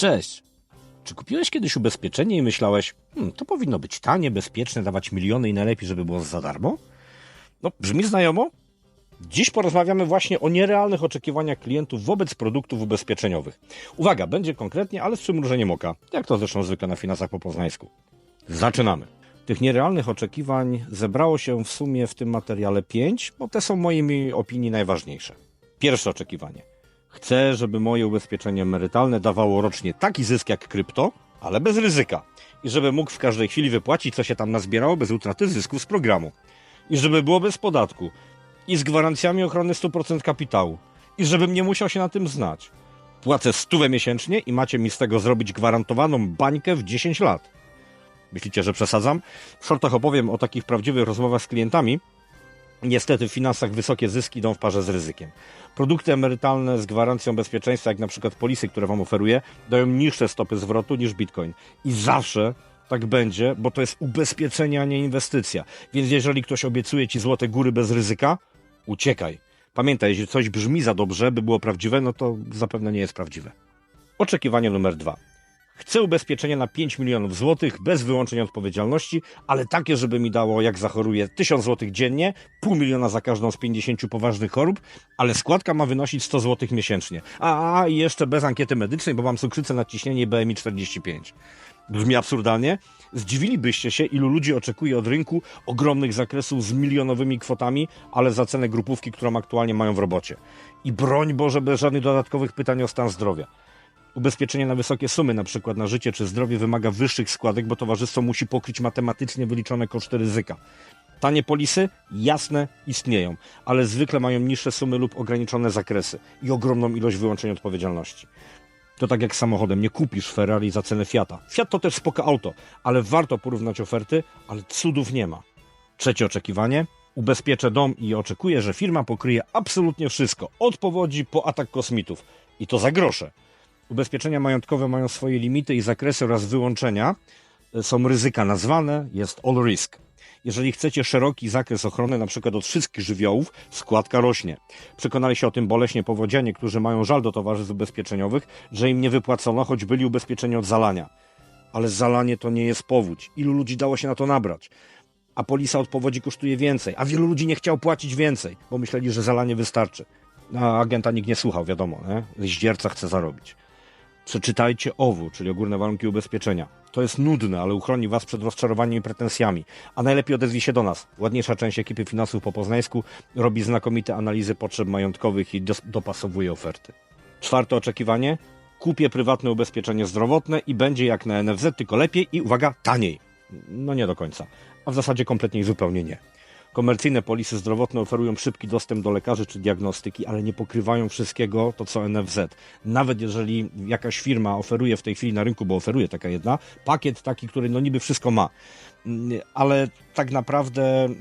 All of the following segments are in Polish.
Cześć. Czy kupiłeś kiedyś ubezpieczenie i myślałeś, hmm, to powinno być tanie, bezpieczne, dawać miliony i najlepiej, żeby było za darmo? No, brzmi znajomo? Dziś porozmawiamy właśnie o nierealnych oczekiwaniach klientów wobec produktów ubezpieczeniowych. Uwaga, będzie konkretnie, ale z przymrużeniem oka, jak to zresztą zwykle na finansach po poznańsku. Zaczynamy. Tych nierealnych oczekiwań zebrało się w sumie w tym materiale pięć, bo te są moimi opinii najważniejsze. Pierwsze oczekiwanie. Chcę, żeby moje ubezpieczenie emerytalne dawało rocznie taki zysk jak krypto, ale bez ryzyka. I żeby mógł w każdej chwili wypłacić, co się tam nazbierało, bez utraty zysków z programu. I żeby było bez podatku. I z gwarancjami ochrony 100% kapitału. I żebym nie musiał się na tym znać. Płacę stówę miesięcznie i macie mi z tego zrobić gwarantowaną bańkę w 10 lat. Myślicie, że przesadzam? W shortach opowiem o takich prawdziwych rozmowach z klientami, Niestety w finansach wysokie zyski idą w parze z ryzykiem. Produkty emerytalne z gwarancją bezpieczeństwa, jak na przykład polisy, które Wam oferuję, dają niższe stopy zwrotu niż Bitcoin. I zawsze tak będzie, bo to jest ubezpieczenie, a nie inwestycja. Więc jeżeli ktoś obiecuje Ci złote góry bez ryzyka, uciekaj. Pamiętaj, jeśli coś brzmi za dobrze, by było prawdziwe, no to zapewne nie jest prawdziwe. Oczekiwanie numer dwa. Chcę ubezpieczenie na 5 milionów złotych bez wyłączenia odpowiedzialności, ale takie, żeby mi dało, jak zachoruję, 1000 złotych dziennie, pół miliona za każdą z 50 poważnych chorób, ale składka ma wynosić 100 złotych miesięcznie. A i jeszcze bez ankiety medycznej, bo mam cukrzycę, nadciśnienie i BMI 45. Brzmi absurdalnie? Zdziwilibyście się, ilu ludzi oczekuje od rynku ogromnych zakresów z milionowymi kwotami, ale za cenę grupówki, którą aktualnie mają w robocie. I broń Boże, bez żadnych dodatkowych pytań o stan zdrowia. Ubezpieczenie na wysokie sumy, na przykład na życie czy zdrowie, wymaga wyższych składek, bo towarzystwo musi pokryć matematycznie wyliczone koszty ryzyka. Tanie polisy? Jasne, istnieją, ale zwykle mają niższe sumy lub ograniczone zakresy i ogromną ilość wyłączeń odpowiedzialności. To tak jak samochodem, nie kupisz Ferrari za cenę Fiata. Fiat to też spoko auto, ale warto porównać oferty, ale cudów nie ma. Trzecie oczekiwanie. Ubezpieczę dom i oczekuję, że firma pokryje absolutnie wszystko, od powodzi po atak kosmitów. I to za grosze. Ubezpieczenia majątkowe mają swoje limity i zakresy oraz wyłączenia. Są ryzyka nazwane, jest all risk. Jeżeli chcecie szeroki zakres ochrony, na przykład od wszystkich żywiołów, składka rośnie. Przekonali się o tym boleśnie powodzianie, którzy mają żal do towarzystw ubezpieczeniowych, że im nie wypłacono, choć byli ubezpieczeni od zalania. Ale zalanie to nie jest powódź. Ilu ludzi dało się na to nabrać? A polisa od powodzi kosztuje więcej, a wielu ludzi nie chciał płacić więcej, bo myśleli, że zalanie wystarczy. A agenta nikt nie słuchał, wiadomo, nie? Zdzierca chce zarobić. Przeczytajcie OWU, czyli ogólne warunki ubezpieczenia. To jest nudne, ale uchroni Was przed rozczarowaniem i pretensjami. A najlepiej odezwij się do nas. Ładniejsza część ekipy finansów po poznańsku robi znakomite analizy potrzeb majątkowych i dopasowuje oferty. Czwarte oczekiwanie. Kupię prywatne ubezpieczenie zdrowotne i będzie jak na NFZ, tylko lepiej i uwaga, taniej. No nie do końca. A w zasadzie kompletnie i zupełnie nie. Komercyjne polisy zdrowotne oferują szybki dostęp do lekarzy czy diagnostyki, ale nie pokrywają wszystkiego to co NFZ. Nawet jeżeli jakaś firma oferuje w tej chwili na rynku, bo oferuje taka jedna, pakiet taki, który no niby wszystko ma, ale tak naprawdę mm,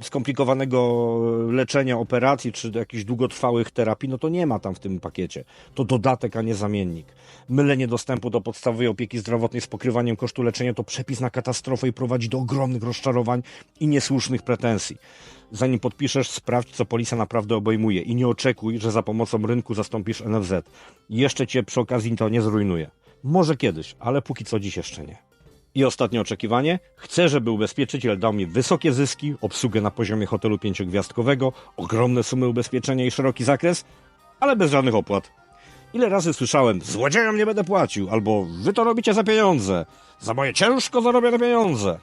skomplikowanego leczenia, operacji czy jakichś długotrwałych terapii, no to nie ma tam w tym pakiecie. To dodatek, a nie zamiennik. Mylenie dostępu do podstawowej opieki zdrowotnej z pokrywaniem kosztu leczenia to przepis na katastrofę i prowadzi do ogromnych rozczarowań i niesłusznych pretensji. Zanim podpiszesz, sprawdź, co polisa naprawdę obejmuje i nie oczekuj, że za pomocą rynku zastąpisz NFZ. Jeszcze cię przy okazji to nie zrujnuje. Może kiedyś, ale póki co dziś jeszcze nie. I ostatnie oczekiwanie. Chcę, żeby ubezpieczyciel dał mi wysokie zyski, obsługę na poziomie hotelu pięciogwiazdkowego, ogromne sumy ubezpieczenia i szeroki zakres, ale bez żadnych opłat. Ile razy słyszałem, złodziejom nie będę płacił, albo wy to robicie za pieniądze, za moje ciężko zarobione pieniądze.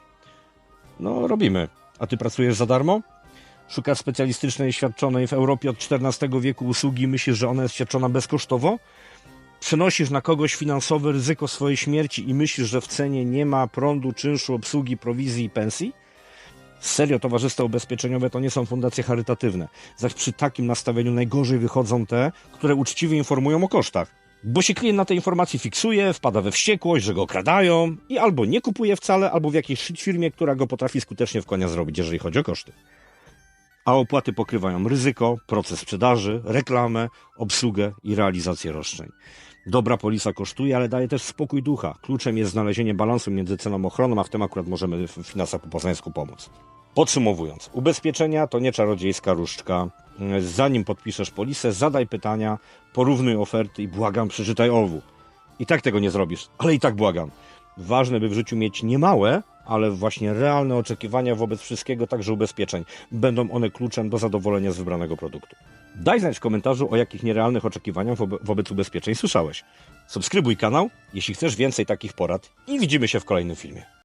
No, robimy. A ty pracujesz za darmo? Szukasz specjalistycznej, świadczonej w Europie od XIV wieku usługi i myślisz, że ona jest świadczona bezkosztowo? Przenosisz na kogoś finansowe ryzyko swojej śmierci i myślisz, że w cenie nie ma prądu, czynszu, obsługi, prowizji i pensji? Serio, towarzystwa ubezpieczeniowe to nie są fundacje charytatywne. Zaś przy takim nastawieniu najgorzej wychodzą te, które uczciwie informują o kosztach. Bo się klient na tej informacji fiksuje, wpada we wściekłość, że go okradają i albo nie kupuje wcale, albo w jakiejś firmie, która go potrafi skutecznie w konia zrobić, jeżeli chodzi o koszty. A opłaty pokrywają ryzyko, proces sprzedaży, reklamę, obsługę i realizację roszczeń. Dobra polisa kosztuje, ale daje też spokój ducha. Kluczem jest znalezienie balansu między ceną ochroną, a w tym akurat możemy w finansach po poznańsku pomóc. Podsumowując, ubezpieczenia to nie czarodziejska różdżka. Zanim podpiszesz polisę, zadaj pytania, porównuj oferty i błagam, przeczytaj owu. I tak tego nie zrobisz, ale i tak błagam. Ważne, by w życiu mieć nie małe, ale właśnie realne oczekiwania wobec wszystkiego, także ubezpieczeń. Będą one kluczem do zadowolenia z wybranego produktu. Daj znać w komentarzu, o jakich nierealnych oczekiwaniach wobe- wobec ubezpieczeń słyszałeś. Subskrybuj kanał, jeśli chcesz więcej takich porad i widzimy się w kolejnym filmie.